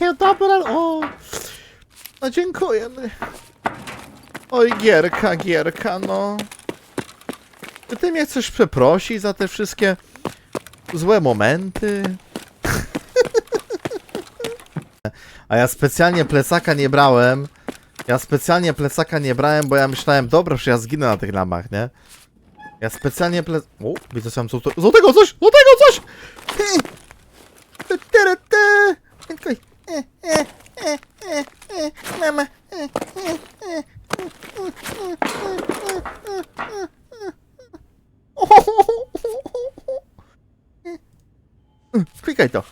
jakie dobre. O, no dziękuję. Oj, Gierka, Gierka, no. Czy ty mnie chcesz przeprosić za te wszystkie złe momenty? A ja specjalnie plecaka nie brałem. Ja specjalnie plecaka nie brałem, bo ja myślałem, dobra, że ja zginę na tych lamach, nie? Ja specjalnie plec... O, widzę sam. Złotego coś! Złotego coś! Klikaj to.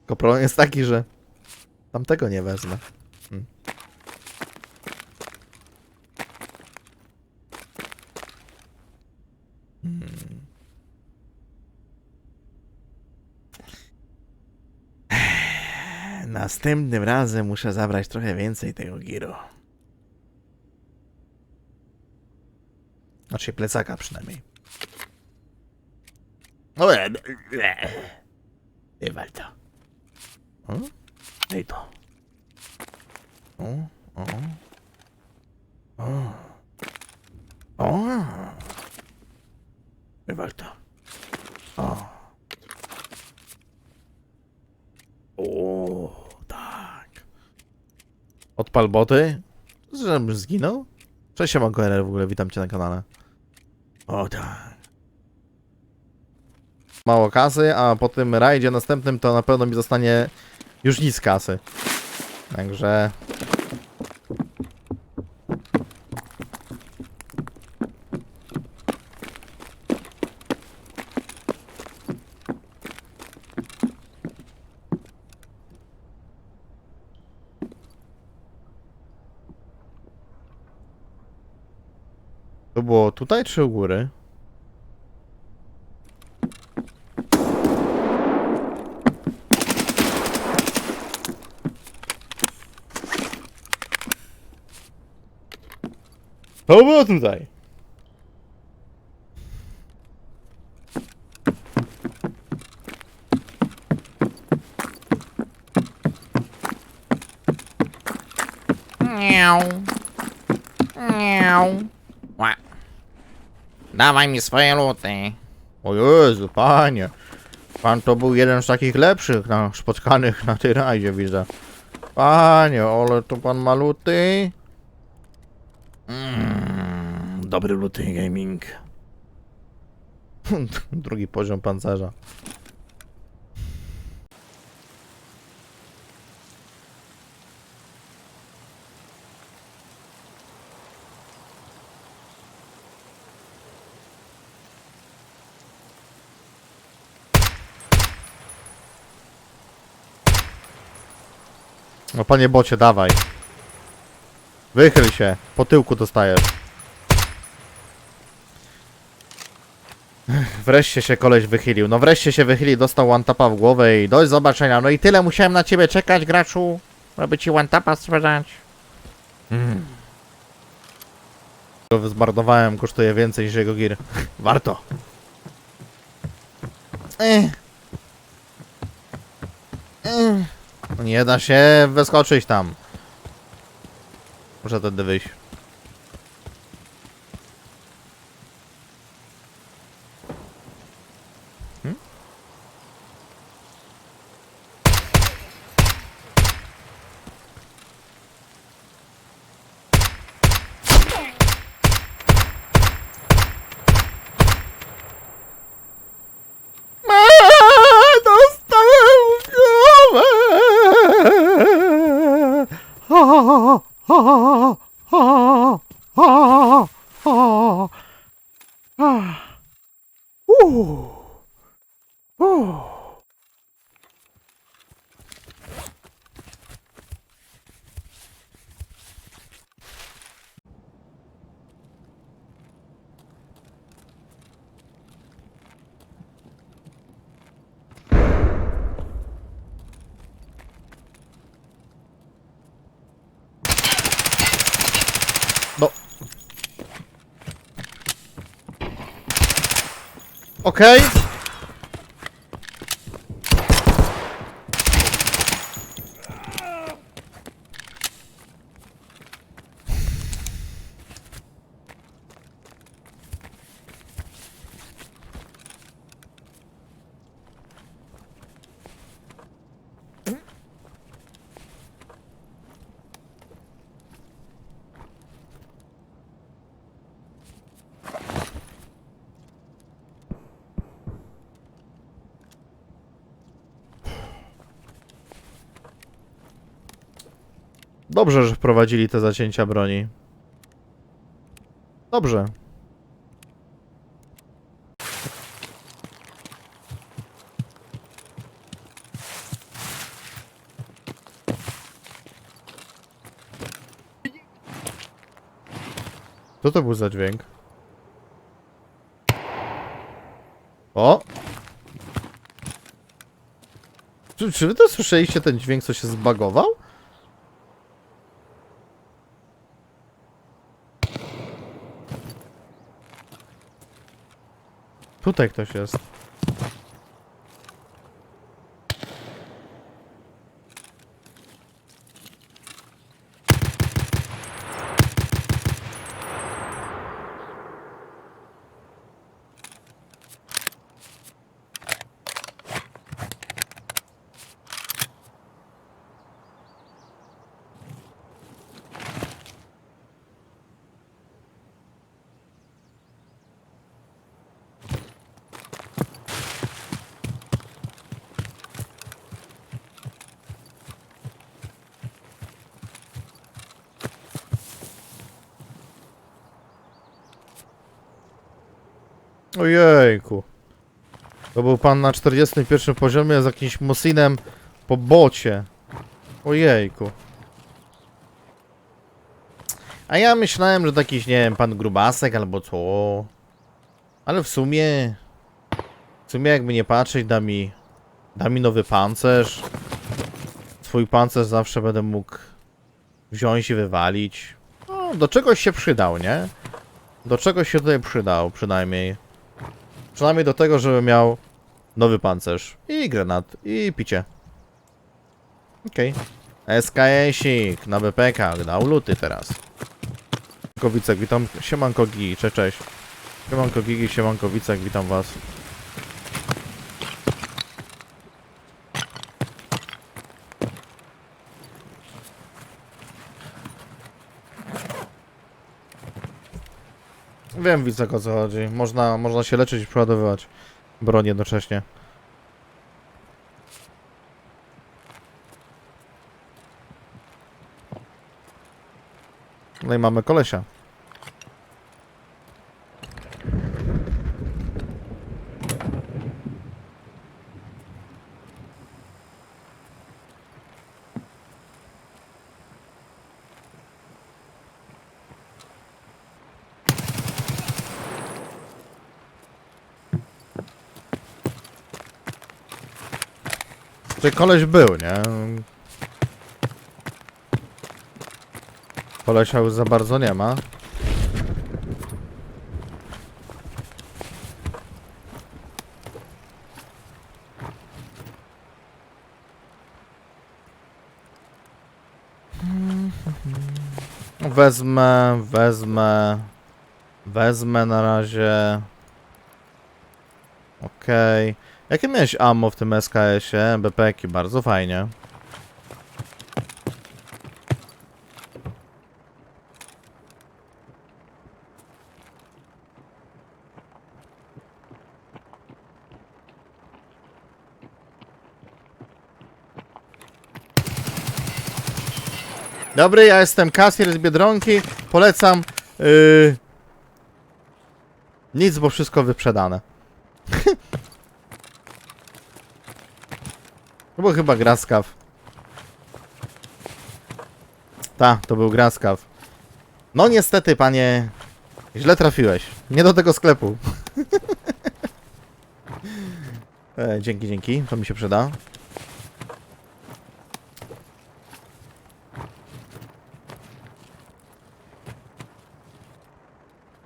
Tylko problem jest taki, że tamtego nie wezmę. Hmm. Hmm. Następnym razem muszę zabrać trochę więcej tego giro. Znaczy plecaka przynajmniej. O, e, e. Wywal to. O? Daj to. O, o. O. O. Wywal to. O. O, tak. Odpal boty. Żebym zginął? Cześć, siemanko, NR, w ogóle witam cię na kanale. O, tak. Mało kasy, a po tym rajdzie następnym to na pewno mi zostanie już nic kasy. Także... tutaj czy u góry? To było tutaj. Dawaj mi swoje luty. O Jezu, panie. Pan to był jeden z takich lepszych na, spotkanych na tej rajdzie, widzę. Panie, ale to pan ma luty? Mm, dobry luty gaming. Drugi poziom pancerza. No panie bocie, dawaj. Wychyl się, po tyłku dostajesz. Wreszcie się koleś wychylił. No wreszcie się wychylił, dostał one-tapa w głowę i do zobaczenia. No i tyle musiałem na ciebie czekać, graczu, aby ci one-tapa sprzedać. Mm. Go zmarnowałem, kosztuje więcej niż jego gir. Warto. Ech. Ech. Nie da się wyskoczyć tam. Muszę wtedy wyjść. 아, 오, 오. Okay. Dobrze, że wprowadzili te zacięcia broni. Dobrze. Co to był za dźwięk? O! Czy, czy wy to słyszeliście ten dźwięk, co się zbagował? Tutaj ktoś jest. Ojejku. To był pan na 41 poziomie z jakimś Mosinem po bocie. Ojejku. A ja myślałem, że to jakiś, nie wiem, pan Grubasek albo co. Ale w sumie... W sumie jakby nie patrzeć, da mi... Da mi nowy pancerz. Swój pancerz zawsze będę mógł wziąć i wywalić. No, do czegoś się przydał, nie? Do czegoś się tutaj przydał, przynajmniej. Przynajmniej do tego, żeby miał nowy pancerz. I granat. I picie. Okej. SKS-ik na BPK. Dał luty teraz. Kowicek, witam. Siemanko Gigi, cześć, cześć. Siemanko Gigi, siemanko Wicek, witam was. Wiem Wicek o co chodzi. Można, można się leczyć i przeładowywać broń jednocześnie. No i mamy kolesia. Czy koleś był, nie? Kolesia już za bardzo nie ma. Wezmę, wezmę, wezmę na razie. Okej. Jakie miałeś ammo w tym SKS-ie? BPK, bardzo fajnie. Dobry, ja jestem kasjer z Biedronki. Polecam. Yy... Nic, bo wszystko wyprzedane. To był chyba Graskaw. Ta, to był Graskaw. No niestety, panie, źle trafiłeś. Nie do tego sklepu. e, dzięki, dzięki, to mi się przyda.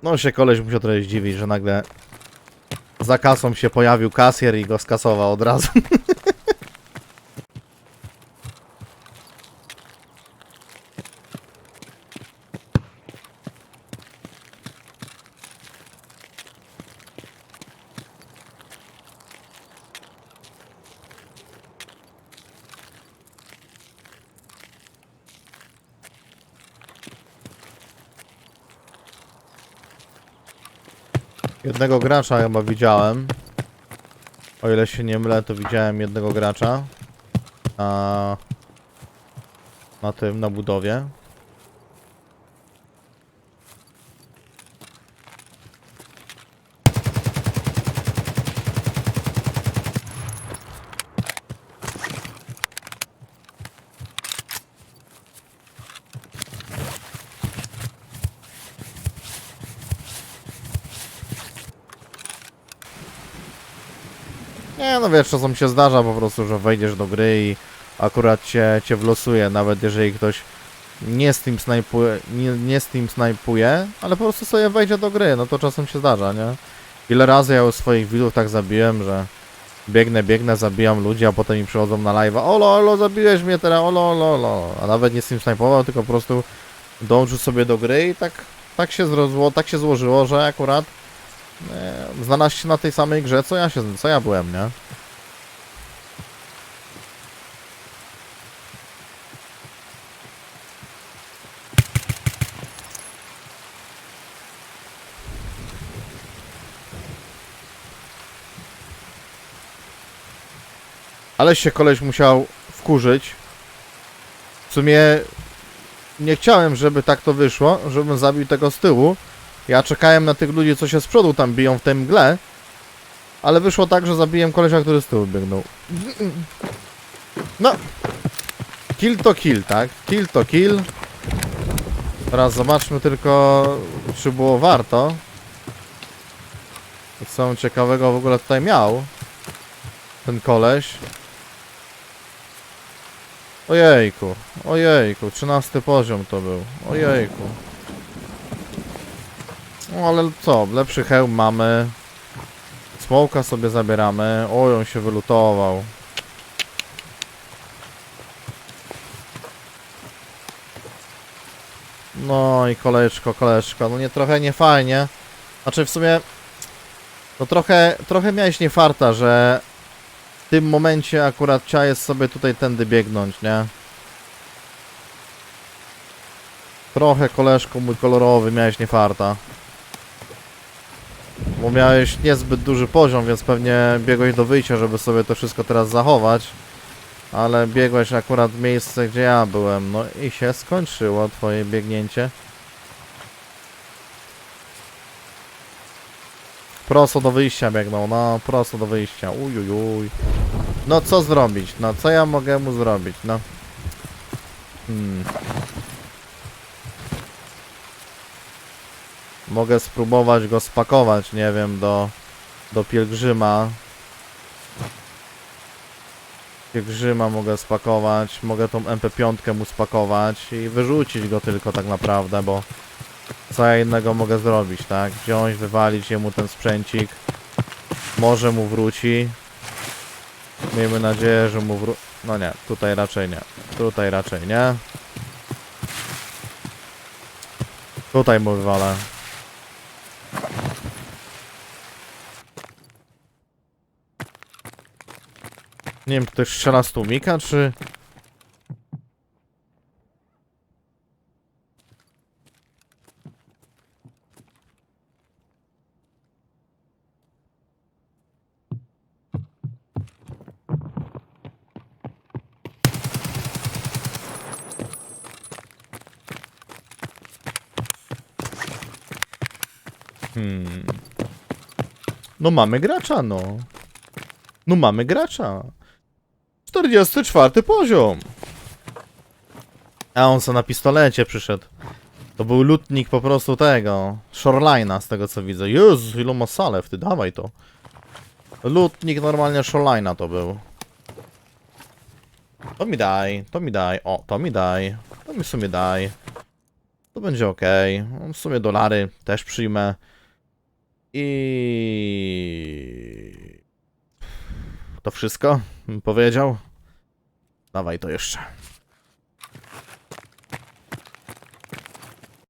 No się koleś musiał trochę zdziwić, że nagle Za kasą się pojawił kasjer i go skasował od razu. Jednego gracza chyba widziałem. O ile się nie mylę, to widziałem jednego gracza. Na, na tym, na budowie. Nie no wiesz, czasem się zdarza po prostu, że wejdziesz do gry i akurat cię, cię wlosuje, nawet jeżeli ktoś nie Steam snajpuje, nie, nie Steam snajpuje, ale po prostu sobie wejdzie do gry, no to czasem się zdarza, nie? Ile razy ja już swoich widzów tak zabiłem, że biegnę, biegnę, zabijam ludzi, a potem mi przychodzą na live'a, olo, olo, zabiłeś mnie teraz, olo, olo, olo, a nawet nie Steam snajpował, tylko po prostu dołączył sobie do gry i tak, tak się zrobiło, tak się złożyło, że akurat e, znalazł się na tej samej grze, co ja się, co ja byłem, nie? Ale się koleś musiał wkurzyć. W sumie nie chciałem, żeby tak to wyszło, żebym zabił tego z tyłu. Ja czekałem na tych ludzi, co się z przodu tam biją w tej mgle. Ale wyszło tak, że zabiłem kolesia, który z tyłu biegnął. No. Kill to kill, tak? Kill to kill. Teraz zobaczmy tylko, czy było warto. Co ciekawego w ogóle tutaj miał. Ten koleś. Ojejku, ojejku, 13 poziom to był. Ojejku. No ale co, lepszy hełm mamy. Smołka sobie zabieramy. Oj, on się wylutował. No i koleczko, koleżko, no nie trochę nie fajnie. Znaczy w sumie no trochę, trochę miałeś nie farta, że w tym momencie akurat chciałeś sobie tutaj tędy biegnąć, nie? Trochę koleżko mój kolorowy miałeś nie farta. Bo miałeś niezbyt duży poziom, więc pewnie biegłeś do wyjścia, żeby sobie to wszystko teraz zachować. Ale biegłeś akurat w miejsce, gdzie ja byłem. No i się skończyło twoje biegnięcie. Prosto do wyjścia biegnął, no prosto do wyjścia. Ujujuj. No co zrobić? No co ja mogę mu zrobić? No. Hmm. Mogę spróbować go spakować, nie wiem, do, do pielgrzyma. Pielgrzyma mogę spakować, mogę tą MP5 mu spakować i wyrzucić go tylko tak naprawdę, bo co ja innego mogę zrobić, tak? Wziąć, wywalić jemu ten sprzęcik. Może mu wróci. Miejmy nadzieję, że mu wró... No nie, tutaj raczej nie. Tutaj raczej nie. Tutaj mu wywalę. Nie wiem, czy ktoś strzela z tłumika, czy... Hmm. No mamy gracza, no. No mamy gracza. 44 poziom. A on co na pistolecie przyszedł. To był lutnik po prostu tego. Shoreline'a z tego co widzę. Jezu, ilu ma salew, ty dawaj to. Lutnik normalnie Shoreline'a to był. To mi daj, to mi daj, o, to mi daj, to mi w sumie daj. To będzie ok. W sumie dolary też przyjmę. I... To wszystko? Powiedział? Dawaj to jeszcze.